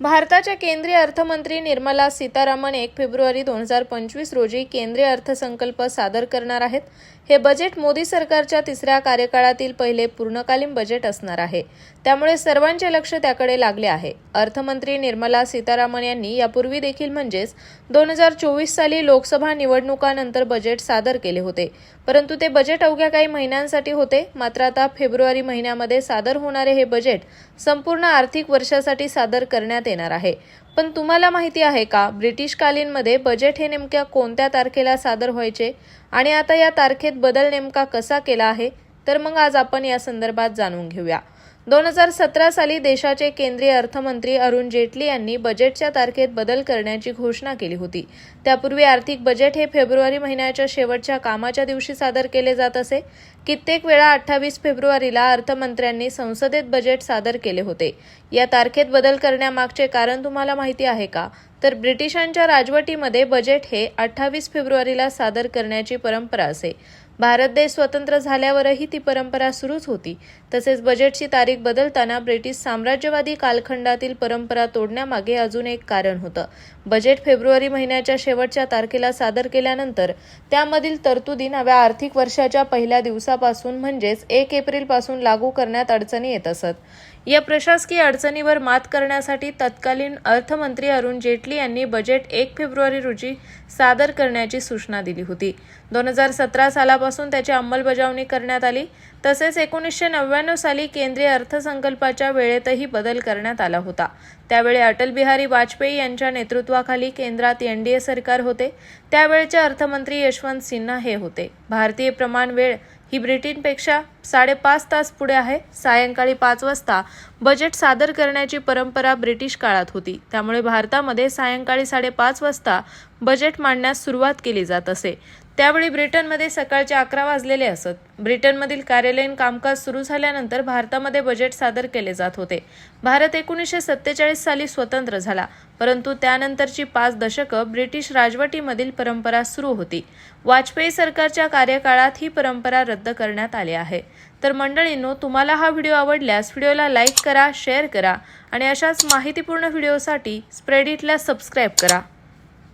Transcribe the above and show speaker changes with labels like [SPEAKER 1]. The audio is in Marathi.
[SPEAKER 1] भारताच्या केंद्रीय अर्थमंत्री निर्मला सीतारामन एक फेब्रुवारी दोन हजार पंचवीस रोजी केंद्रीय अर्थसंकल्प सादर करणार आहेत. हे बजेट मोदी सरकारच्या तिसऱ्या कार्यकाळातील पहिले पूर्णकालीन बजेट असणार आहे. त्यामुळे सर्वांचे लक्ष त्याकडे लागले आहे. अर्थमंत्री निर्मला सीतारामन यांनी यापूर्वी देखील म्हणजेच दोन हजार चोवीस साली लोकसभा निवडणुकानंतर बजेट सादर केले होते. परंतु ते बजेट अवघ्या काही महिन्यांसाठी होते. मात्र आता फेब्रुवारी महिन्यामध्ये सादर होणारे हे बजेट संपूर्ण आर्थिक वर्षासाठी सादर करण्यात येणार आहे. पण तुम्हाला माहिती आहे का ब्रिटिशकालीनमध्ये बजेट हे नेमक्या कोणत्या तारखेला सादर व्हायचे? आणि आता या तारखेत बदल नेमका कसा केला आहे? तर मग आज आपण या संदर्भात जाणून घेऊया. दोन हजार सतरा साली देशाचे केंद्रीय अर्थमंत्री अरुण जेटली यांनी बजेटच्या तारखेत बदल करण्याची घोषणा केली होती. त्यापूर्वी आर्थिक बजेट हे फेब्रुवारी महिन्याच्या शेवटच्या कामाच्या दिवशी सादर केले जात असे. कित्येक वेळा अठ्ठावीस फेब्रुवारीला अर्थमंत्र्यांनी संसदेत बजेट सादर केले होते. या तारखेत बदल करण्यामागचे कारण तुम्हाला माहिती आहे का? तर ब्रिटिशांच्या राजवटीमध्ये बजेट हे अठ्ठावीस फेब्रुवारीला सादर करण्याची परंपरा असे. भारत देश स्वतंत्र झाल्यावरही ती परंपरा सुरूच होती. तसेच बजेटची तारीख बदलताना ब्रिटिश साम्राज्यवादी कालखंडातील परंपरा तोडण्यामागे अजून एक कारण होतं. बजेट फेब्रुवारी महिन्याच्या शेवटच्या तारखेला सादर केल्यानंतर त्यामधील तरतुदी नव्या आर्थिक वर्षाच्या पहिल्या दिवसापासून म्हणजेच एक एप्रिलपासून लागू करण्यात अडचणी येत असत. या प्रशासकीय अडचणीवर मात करण्यासाठी तत्कालीन अर्थमंत्री अरुण जेटली यांनी बजेट एक फेब्रुवारी रोजी सादर करण्याची सूचना दिली होती. दोन हजार सतरा सालापासून त्याची अंमलबजावणी करण्यात आली. तसेच एकोणीसशे नव्याण्णव साली केंद्रीय अर्थसंकल्पाच्या वेळेतही बदल करण्यात आला होता. त्यावेळी अटल बिहारी वाजपेयी यांच्या नेतृत्वाखाली केंद्रात एनडीए सरकार होते. त्यावेळचे अर्थमंत्री यशवंत सिन्हा हे होते. भारतीय प्रमाण वेळ ही ब्रिटनपेक्षा साडेपाच तास पुढे आहे. सायंकाळी पाच वाजता बजेट सादर करण्याची परंपरा ब्रिटिश काळात होती. त्यामुळे भारतामध्ये सायंकाळी साडेपाच वाजता बजेट मांडण्यास सुरुवात केली जात असे. त्यावेळी ब्रिटनमध्ये सकाळचे अकरा वाजलेले असत. ब्रिटनमधील कार्यालयीन कामकाज सुरू झाल्यानंतर भारतामध्ये बजेट सादर केले जात होते. भारत एकोणीसशे सत्तेचाळीस साली स्वतंत्र झाला. परंतु त्यानंतरची पाच दशकं ब्रिटिश राजवटीमधील परंपरा सुरू होती. वाजपेयी सरकारच्या कार्यकाळात ही परंपरा रद्द करण्यात आली आहे. तर मंडळींनो तुम्हाला हा व्हिडिओ आवडल्यास व्हिडिओला लाईक करा शेअर करा आणि अशाच माहितीपूर्ण व्हिडिओसाठी स्प्रेडिटला सबस्क्राईब करा.